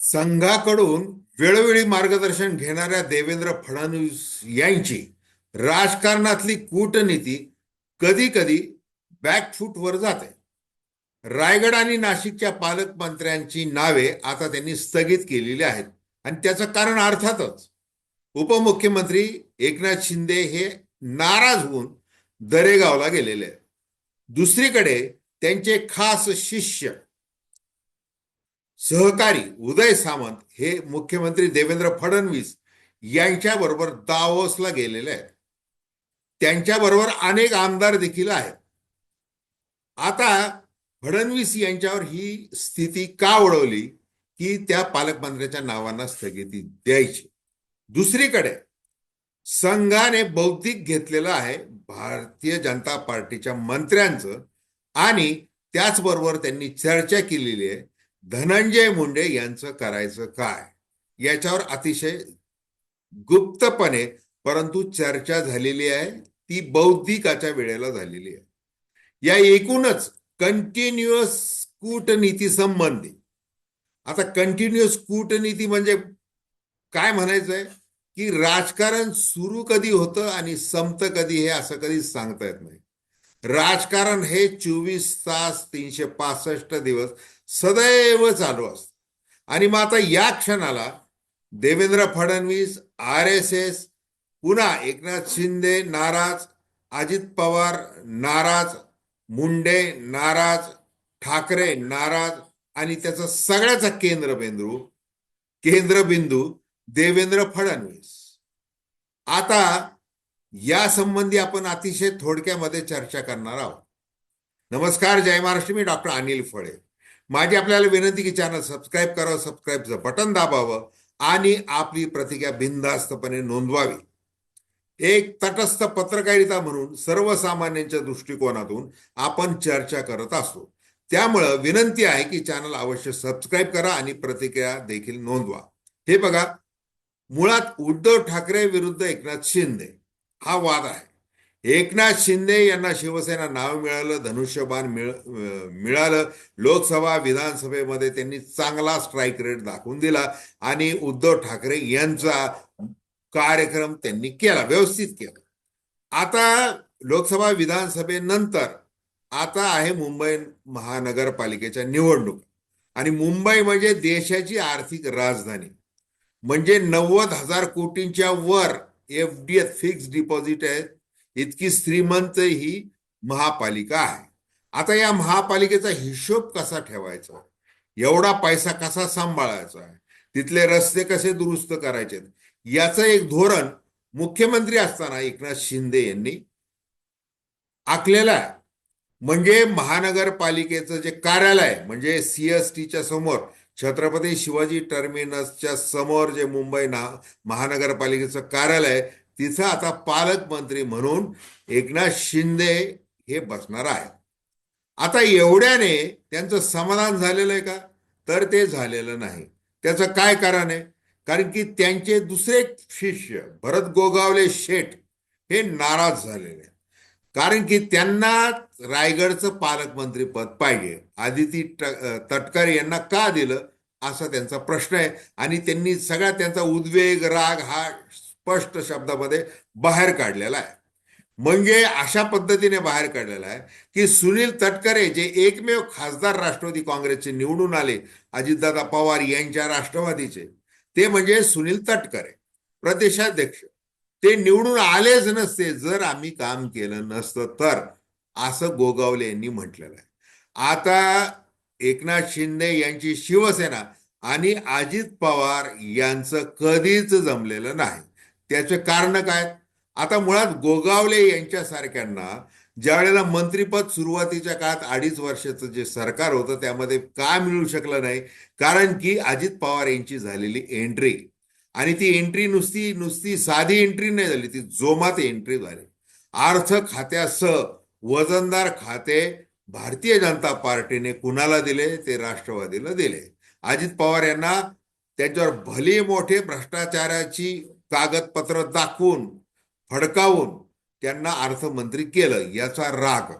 संघाकडून वेळोवेळी मार्गदर्शन घेणाऱ्या देवेंद्र फडणवीस यांची राजकारणातली कूटनीती कधी कधी बॅकफूटवर जाते. रायगड आणि नाशिकच्या पालकमंत्र्यांची नावे आता त्यांनी स्थगित केलेली आहेत. आणि त्याचं कारण अर्थातच उपमुख्यमंत्री एकनाथ शिंदे हे नाराज होऊन दरेगावला गेलेले आहेत. दुसरीकडे त्यांचे खास शिष्य सहकारी उदय सामंत हे मुख्यमंत्री देवेंद्र फडणवीस यांच्याबरोबर दावोसला गेलेले आहेत. त्यांच्याबरोबर अनेक आमदार देखील आहेत. आता फडणवीस यांच्यावर ही स्थिती का ओढवली? की त्या पालकमंत्र्याच्या नावांना स्थगिती द्यायची. दुसरीकडे संघाने बौद्धिक घेतलेलं आहे भारतीय जनता पार्टीच्या मंत्र्यांचं आणि त्याचबरोबर त्यांनी चर्चा केलेली आहे धनंजय मुंडे यांचं करायचं काय? याच्यावर अतिशय गुप्तपणे परंतु चर्चा झालेली आहे. ती बौद्धिकाच्या वेळेला झालेली आहे. या एकूणच कंटिन्युअस कूटनीती संबंधी. आता कंटिन्युअस कूटनीती म्हणजे काय म्हणायचंय? की राजकारण सुरू कधी होतं आणि संपतं कधी हे असं कधीच सांगता येत नाही. राजकारण हे चोवीस तास तीनशे पासष्ट दिवस सदैव चालू असत. आणि मग आता या क्षणाला Devendra Fadnavis R S S पुन्हा एकनाथ शिंदे नाराज अजित पवार नाराज मुंडे नाराज ठाकरे नाराज आणि त्याचा सगळ्याचा केंद्रबिंदू केंद्रबिंदू देवेंद्र फडणवीस. आता या संबंधी आपण अतिशय थोडक्यामध्ये चर्चा करणार आहोत. नमस्कार जय महाराष्ट्र. मी डॉक्टर अनिल फळे. माझी आपल्याला विनंती की चॅनल सबस्क्राईब करावं सबस्क्राईबचं बटन दाबावं आणि आपली प्रतिज्ञा बिनधास्तपणे नोंदवावी. एक तटस्थ पत्रकारिता म्हणून सर्वसामान्यांच्या दृष्टिकोनातून आपण चर्चा करत असतो. त्यामुळं विनंती आहे की चॅनल अवश्य सबस्क्राईब करा आणि प्रतिक्रिया देखील नोंदवा. हे बघा मुळात उद्धव ठाकरे विरुद्ध एकनाथ शिंदे हा वाद आहे. एकनाथ शिंदे यांना शिवसेना नाव मिळालं धनुष्यबाण मिळ मिळालं. लोकसभा विधानसभेमध्ये त्यांनी चांगला स्ट्राईक रेट दाखवून दिला आणि उद्धव ठाकरे यांचा कार्यक्रम त्यांनी केला व्यवस्थित केला. आता लोकसभा विधानसभेनंतर आता आहे मुंबई महानगरपालिकेच्या निवडणूक. आणि मुंबई म्हणजे देशाची आर्थिक राजधानी. म्हणजे नव्वद हजार कोटींच्या वर एफ डी फिक्स डिपॉझिट आहे. इतकी श्रीमंत ही महापालिका आहे. आता या महापालिकेचा हिशोब कसा ठेवायचा? एवढा पैसा कसा सांभाळायचा? आहे तिथले रस्ते कसे दुरुस्त करायचे? याचं एक धोरण मुख्यमंत्री असताना एकनाथ शिंदे यांनी आखलेला आहे. म्हणजे महानगरपालिकेचं जे कार्यालय म्हणजे सीएसटीच्या समोर छत्रपती शिवाजी टर्मिनसच्या समोर जे मुंबई ना महानगरपालिकेचं कार्यालय तिथं आता पालकमंत्री म्हणून एकनाथ शिंदे हे बसणार आहे आता एवढ्याने त्यांचं समाधान झालेलं आहे का? तर ते झालेलं नाही. त्याचं काय कारण आहे? कारण की त्यांचे दुसरे शिष्य भरत गोगावले शेठ हे नाराज झालेले कारण की त्यांना रायगडचं पालकमंत्री पद पाहिजे. आदिती तटकरे यांना का दिलं? असा त्यांचा प्रश्न आहे. आणि त्यांनी सगळा त्यांचा उद्वेग राग हा स्पष्ट शब्दामध्ये बाहेर काढलेला आहे. म्हणजे अशा पद्धतीने बाहेर काढलेला आहे की सुनील तटकरे जे एकमेव खासदार राष्ट्रवादी काँग्रेसचे निवडून आले अजितदादा पवार यांच्या राष्ट्रवादीचे ते म्हणजे सुनील तटकरे प्रदेशाध्यक्ष. ते निवडून आलेच नसते जर आम्ही काम केलं नसतं तर असं गोगावले यांनी म्हटलेलं आहे. आता एकनाथ शिंदे यांची शिवसेना आणि अजित पवार यांचं कधीच जमलेलं नाही. त्याचे कारण काय? आता मुळात गोगावले यांच्यासारख्यांना ज्या वेळेला मंत्रीपद सुरुवातीच्या काळात अडीच वर्षाचं जे सरकार होतं त्यामध्ये का मिळू शकलं नाही कारण की अजित पवार यांची झालेली एंट्री आणि ती एंट्री नुसती नुसती साधी एंट्री नाही झाली ती जोमात एंट्री झाली. अर्थ खात्यासह वजनदार खाते भारतीय जनता पार्टीने कुणाला दिले? ते राष्ट्रवादीला दिले. अजित पवार यांना त्यांच्यावर भले मोठे भ्रष्टाचाराची कागदपत्र दाखवून फडकावून त्यांना अर्थमंत्री केलं याचा राग.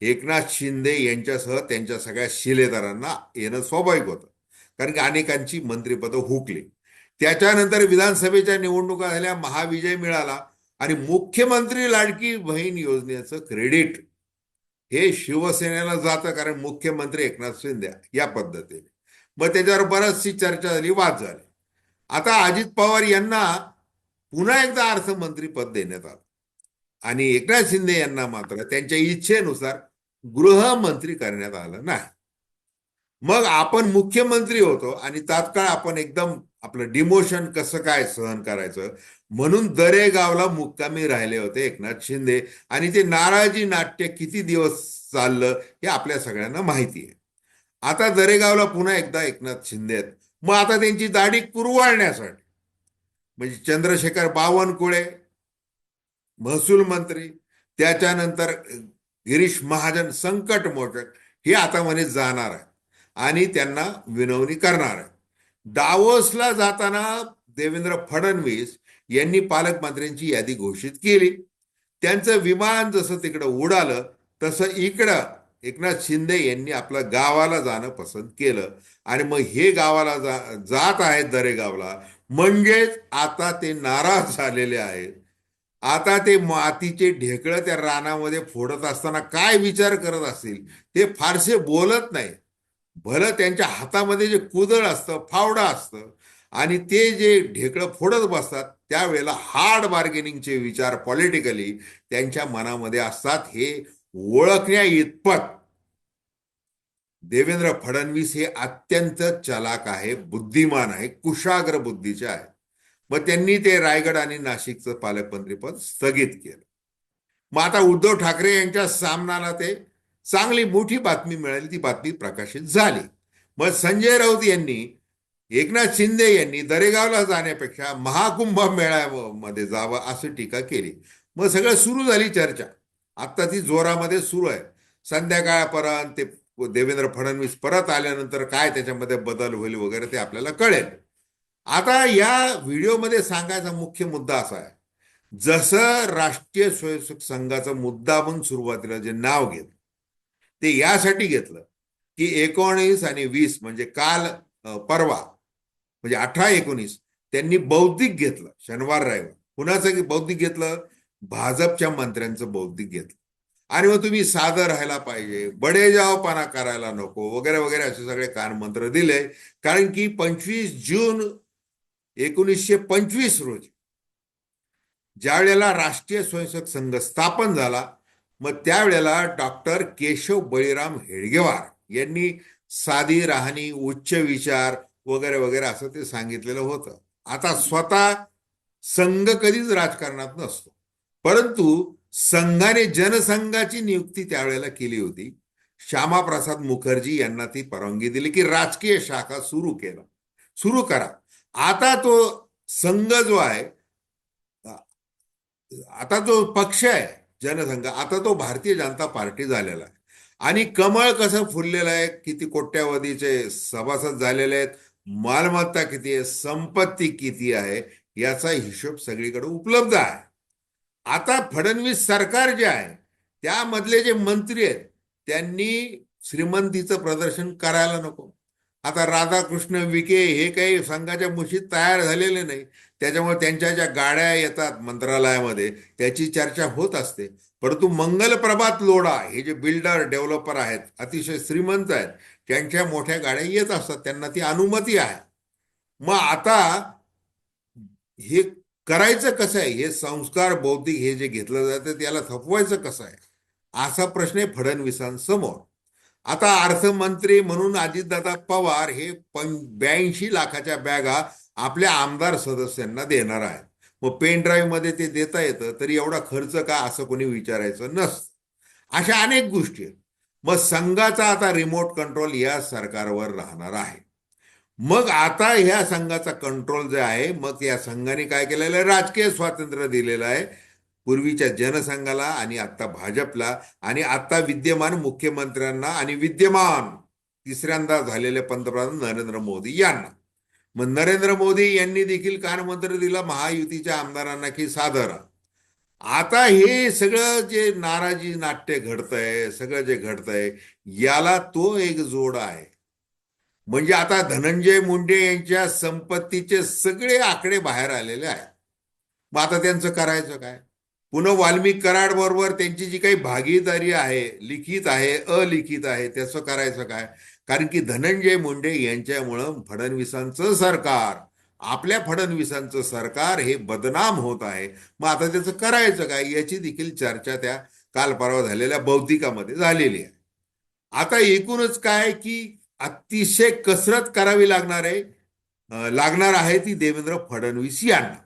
एकनाथ शिंदे यांच्यासह त्यांच्या सगळ्या शिलेदारांना येणं स्वाभाविक होतं. कारण की अनेकांची मंत्रिपदं हुकली. त्याच्यानंतर विधानसभेच्या निवडणुका झाल्या महाविजय मिळाला आणि मुख्यमंत्री लाडकी बहीण योजनेचं क्रेडिट. हे शिवसेनेला जातं कारण मुख्यमंत्री एकनाथ शिंदे या पद्धतीने. मग त्याच्यावर बराचशी चर्चा झाली वाद झाले. आता अजित पवार यांना पुन्हा एकदा अर्थमंत्री पद देण्यात आलं. आणि एकनाथ शिंदे यांना मात्र त्यांच्या इच्छेनुसार गृहमंत्री करण्यात आलं नाही. मग आपण मुख्यमंत्री होतो आणि तात्काळ आपण एकदम आपलं डिमोशन कसं काय सहन करायचं? म्हणून दरेगावला मुक्कामी राहिले होते एकनाथ शिंदे. आणि ते नाराजी नाट्य किती दिवस चाललं हे आपल्या सगळ्यांना माहिती आहे. आता दरेगावला पुन्हा एकदा एकनाथ शिंदे आहेत. मग आता त्यांची दाढी कुरवाळण्यासाठी. म्हणजे चंद्रशेखर बावनकुळे महसूल मंत्री त्याच्यानंतर गिरीश महाजन संकट मोचक हे आता म्हणे जाणार आहे आणि त्यांना विनवणी करणार आहे डावोसला जाताना देवेंद्र फडणवीस यांनी पालकमंत्र्यांची यादी घोषित केली. त्यांचं विमान जसं तिकडं उडालं तसं इकडं एकनाथ शिंदे यांनी आपलं गावाला जाणं पसंत केलं. आणि मग हे गावाला जा जात आहेत दरेगावला. म्हणजेच आता ते नाराज झालेले आहेत. आता ते मातीचे ढेकळं त्या रानामध्ये फोडत असताना काय विचार करत असतील? ते फारसे बोलत नाही भलं त्यांच्या हातामध्ये जे कुदळ असतं फावडं असतं आणि ते जे ढेकळं फोडत बसतात त्यावेळेला हार्ड बार्गेनिंगचे विचार पॉलिटिकली त्यांच्या मनामध्ये असतात. हे ओळखण्या इतपत. देवेंद्र फडणवीस हे अत्यंत चलाक आहे बुद्धिमान आहे कुशाग्र बुद्धीचे आहे मग त्यांनी ते रायगड आणि नाशिकचं पालकमंत्रीपद स्थगित केलं. मग आता उद्धव ठाकरे यांच्या सामनाला ते चांगली मोठी बातमी मिळाली ती बातमी प्रकाशित झाली. मग संजय राऊत यांनी एकनाथ शिंदे यांनी दरेगावला जाण्यापेक्षा महाकुंभ मेळ्यामध्ये जावं असं टीका केली. मग सगळं सुरू झाली चर्चा. आत्ता ती जोरामध्ये सुरू आहे. संध्याकाळपर्यंत ते देवेंद्र फडणवीस परत आल्यानंतर काय त्याच्यामध्ये बदल होईल वगैरे ते आपल्याला कळेल. आता या व्हिडिओमध्ये सांगायचा मुख्य मुद्दा असा आहे. जसं राष्ट्रीय स्वयंसेवक संघाचा मुद्दा म्हणून सुरुवातीला जे नाव घेतलं ते यासाठी घेतलं की एकोणीस आणि वीस म्हणजे काल परवा म्हणजे अठरा एकोणीस त्यांनी बौद्धिक घेतलं शनिवार रविवार. कुणाचं बौद्धिक घेतलं? भाजपच्या मंत्र्यांचं बौद्धिक घेतलं. आणि मग तुम्ही साधं राहायला पाहिजे बडेजावपणा करायला नको वगैरे वगैरे असे सगळे कानमंत्र दिले. कारण की पंचवीस जून एकोणीसशे पंचवीस रोजी ज्या वेळेला राष्ट्रीय स्वयंसेवक संघ स्थापन झाला मग त्यावेळेला डॉक्टर केशव बळीराम हेडगेवार यांनी साधी राहणी उच्च विचार वगैरे वगैरे असं ते सांगितलेलं होतं. आता स्वतः संघ कधीच राजकारणात नसतो. परंतु संघाने जनसंघाची नियुक्ती त्यावेळेला केली होती. श्यामाप्रसाद मुखर्जी यांना ती परवानगी दिली की राजकीय शाखा सुरू केला. सुरू करा. आता तो संघ जो आहे आता जो पक्ष आहे जनसंघ. आता तो भारतीय जनता पार्टी झालेला आहे. आणि कमळ कसं फुललेलं आहे किती कोट्यावधीचे सभासद झालेले आहेत मालमत्ता किती आहे संपत्ती किती आहे याचा हिशोब सगळीकडे उपलब्ध आहे. आता फडणवीस सरकार जे आहे त्यामधले जे मंत्री आहेत त्यांनी श्रीमंतीचं प्रदर्शन करायला नको. आता राधाकृष्ण विखे हे काही संघाच्या मुशीत तयार झालेले नाही. त्याच्यामुळे त्यांच्या ज्या गाड्या येतात मंत्रालयामध्ये त्याची चर्चा होत असते. परंतु मंगलप्रभात लोडा लोढा हे जे बिल्डर डेव्हलपर आहेत अतिशय श्रीमंत आहेत त्यांच्या मोठ्या गाड्या येत असतात. त्यांना ती अनुमती आहे. मग आता हे करायचं कसं आहे? हे संस्कार बौद्धिक हे जे घेतलं जातं त्याला थपवायचं कसं आहे? असा प्रश्न आहे फडणवीसांसमोर. आता अर्थमंत्री म्हणून अजितदादा पवार हे पं ब्याऐंशी लाखाच्या बॅगा आपल्या आमदार सदस्यांना देणार आहेत. मग पेन ड्राईव्हमध्ये ते देता येतं तरी एवढा खर्च का असं कोणी विचारायचं नसतं. अशा अनेक गोष्टी आहेत. मग संघाचा आता रिमोट कंट्रोल या सरकारवर राहणार आहे. मग आता ह्या संघाचा कंट्रोल जे आहे मग या संघाने काय केलेलं आहे? राजकीय स्वातंत्र्य दिलेलं आहे. पूर्वीच्या जनसंघाला आणि आता भाजपला आणि आता विद्यमान मुख्यमंत्र्यांना आणि विद्यमान तिसऱ्यांदा झालेले पंतप्रधान नरेंद्र मोदी यांना. मग नरेंद्र मोदी यांनी देखील कानमंत्र दिला महायुतीच्या आमदारांना की सादर. आता हे सगळं जे नाराजी नाट्य घडतंय सगळं जे घडतंय याला तो एक जोड आहे. म्हणजे आता धनंजय मुंडे यांच्या संपत्तीचे सगळे आकडे बाहेर आलेले आहेत. मग आता त्यांचं करायचं काय? पुन्हा वाल्मिक कराड बरोबर त्यांची जी काही भागीदारी आहे लिखित आहे अलिखित आहे त्याचं करायचं काय? कारण की धनंजय मुंडे यांच्यामुळं फडणवीसांचं सरकार आपल्या फडणवीसांचं सरकार हे बदनाम होत आहे. मग आता त्याचं करायचं काय? याची देखील चर्चा त्या काल परवा झालेल्या बौद्धिकामध्ये झालेली आहे. आता एकूणच काय की अतिशय कसरत करावी लागणार आहे. लागणार आहे ती देवेंद्र फडणवीस यांना.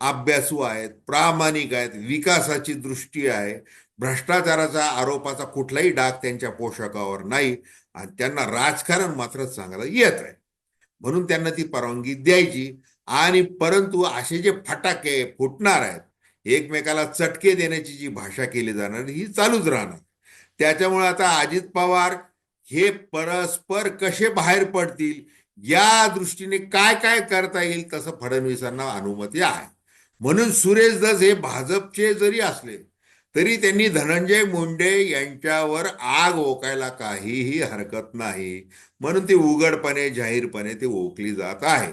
अभ्यासू आहेत प्रामाणिक आहेत विकासाची दृष्टी आहे. भ्रष्टाचाराचा आरोपाचा कुठलाही डाग त्यांच्या पोषाखावर नाही आणि त्यांना राजकारण मात्र चांगलं येत आहे. म्हणून त्यांना ती परवानगी द्यायची आणि परंतु असे जे फटाके फुटणार आहेत एकमेकाला चटके देण्याची जी भाषा केली जाणार ही चालूच राहणार. त्याच्यामुळे आता अजित पवार हे परस्पर कसे बाहेर पडतील? या दृष्टीने काय काय करता येईल? तसं फडणवीसांना अनुमती आहे. म्हणून सुरेश दस हे भाजपचे जरी असले तरी त्यांनी धनंजय मुंडे यांच्यावर आग ओकायला काहीही हरकत नाही. म्हणून ती उघडपणे जाहीरपणे ती ओकली जात आहे.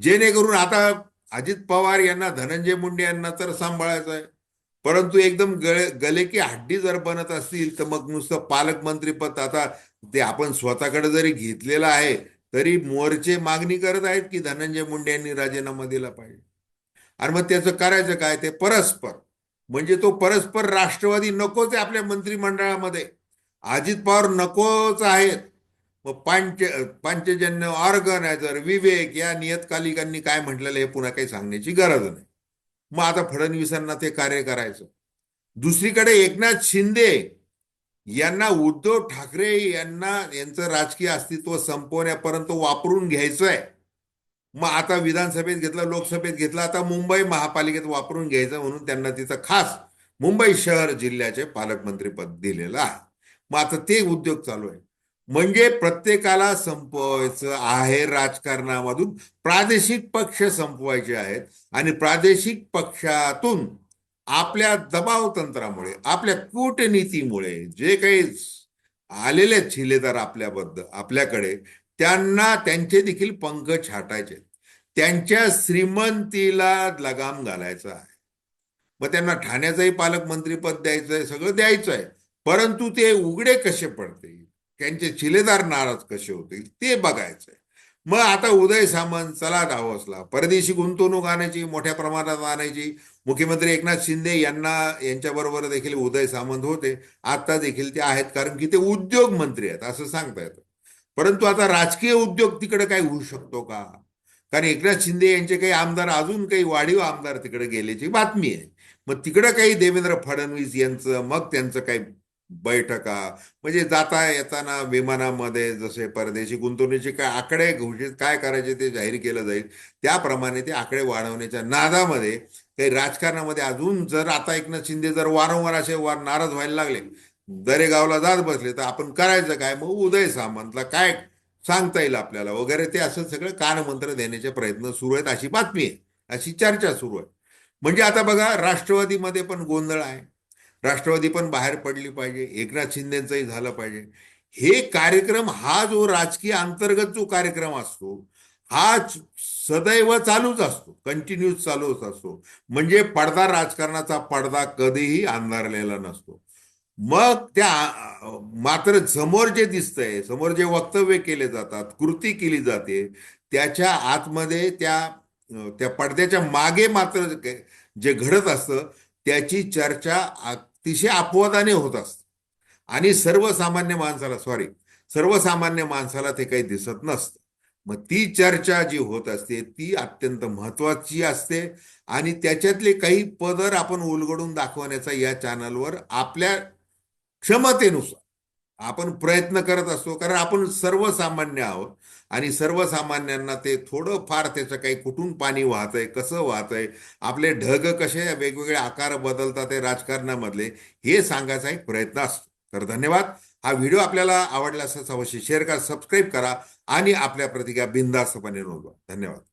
जेणेकरून आता अजित पवार यांना धनंजय मुंडे यांना तर सांभाळायचं आहे. परंतु एकदम गळे गले की हड्डी जर बनत असतील तर मग नुसतं पालकमंत्रीपद आता ते आपण स्वतःकडे जरी घेतलेलं आहे तरी मोर्चे मागणी करत आहेत की धनंजय मुंडे यांनी राजीनामा दिला पाहिजे. आणि मग त्याचं करायचं काय? ते परस्पर. म्हणजे तो परस्पर राष्ट्रवादी नकोच आहे आपल्या मंत्रिमंडळामध्ये. अजित पवार नकोच आहेत. मग पांच पांचजन्य ऑर्गनायझर विवेक या नियतकालिकांनी काय म्हटलेलं हे पुन्हा काही सांगण्याची गरज नाही. मग आता फडणवीसांना ते कार्य करायचं. दुसरीकडे एकनाथ शिंदे यांना उद्धव ठाकरे यांना यांचं राजकीय अस्तित्व संपवण्यापर्यंत वापरून घ्यायचं आहे मग आता विधानसभेत घेतलं लोकसभेत घेतलं आता मुंबई महापालिकेत वापरून घ्यायचं म्हणून त्यांना तिथं खास मुंबई शहर जिल्ह्याचे पालकमंत्रीपद दिलेलं आहे. मग आता ते उद्योग चालू आहे. म्हणजे प्रत्येकाला संपवायचं आहे राजकारणामधून. प्रादेशिक पक्ष संपवायचे आहेत आणि प्रादेशिक पक्षातून आपल्या दबाव तंत्रामुळे आपल्या कूटनीतीमुळे जे काही आलेले छिलेदार आपल्याबद्दल आपल्याकडे त्यांना त्यांचे देखील पंख छाटायचे त्यांच्या श्रीमंतीला लगाम घालायचा आहे. मग त्यांना ठाण्याचंही पालकमंत्रीपद द्यायचं आहे सगळं द्यायचं आहे परंतु ते उघडे कसे पडतील? त्यांचे शिलेदार नाराज कसे होतील ते बघायचंय. मग आता उदय सामंत चला डावसला परदेशी गुंतवणूक आणायची मोठ्या प्रमाणात आणायची. मुख्यमंत्री एकनाथ शिंदे यांना यांच्याबरोबर देखील उदय सामंत होते. आता देखील ते आहेत कारण की ते उद्योग मंत्री आहेत असं सांगता येतं. परंतु आता राजकीय उद्योग तिकडे काय होऊ शकतो का? कारण एकनाथ शिंदे यांचे काही आमदार अजून काही वाढीव आमदार तिकडे गेल्याची बातमी आहे. मग तिकडं काही देवेंद्र फडणवीस यांचं मग त्यांचं काही बैठका म्हणजे जाता येताना विमानामध्ये जसे परदेशी गुंतवणुकीचे काय आकडे घोषित काय करायचे ते जाहीर केलं जाईल त्याप्रमाणे ते आकडे वाढवण्याच्या नादामध्ये काही राजकारणामध्ये अजून जर आता एकनाथ शिंदे जर वारंवार असे वार नाराज व्हायला लागले दरेगावला जात बसले तर आपण करायचं काय? मग उदय सामंतला काय सांगता येईल आपल्याला? वगैरे ते असं सगळं कानमंत्र देण्याचे प्रयत्न सुरू आहेत अशी बातमी आहे अशी चर्चा सुरू आहे. म्हणजे आता बघा राष्ट्रवादीमध्ये पण गोंधळ आहे. राष्ट्रवादी पण बाहेर पडली पाहिजे एकनाथ शिंदेचंही झालं पाहिजे. हे कार्यक्रम हा जो राजकीय अंतर्गत जो कार्यक्रम असतो हा सदैव चालूच असतो कंटिन्यू चालूच असतो. म्हणजे पडदा राजकारणाचा पडदा कधीही अंधारलेला नसतो. मग त्या मात्र समोर जे दिसतंय समोर जे वक्तव्य केले जातात कृती केली जाते त्याच्या आतमध्ये त्या त्या पडद्याच्या मागे मात्र जे घडत असतं त्याची चर्चा अतिशय अपवादाने होत असत. आणि सर्वसामान्य माणसाला सॉरी सर्वसामान्य माणसाला ते काही दिसत नसतं. मग ती चर्चा जी होत असते ती अत्यंत महत्वाची असते. आणि त्याच्यातले काही पदर आपण उलगडून दाखवण्याचा या चॅनलवर आपल्या क्षमतेनुसार आपण प्रयत्न करत असतो कारण आपण सर्वसामान्य आहोत आणि सर्वसामान्यांना ते थोडं फार त्याचं काही कुठून पाणी वाहतंय कसं वाहतंय आपले ढग कसे वेगवेगळे आकार बदलतात ते राजकारणामधले हे सांगायचा एक प्रयत्न असतो. तर धन्यवाद. हा व्हिडिओ आपल्याला आवडला असं अवश्य शेअर करा सबस्क्राईब करा आणि आपल्या प्रतिक्रिया बिंदास्तपणे नोंदवा. धन्यवाद.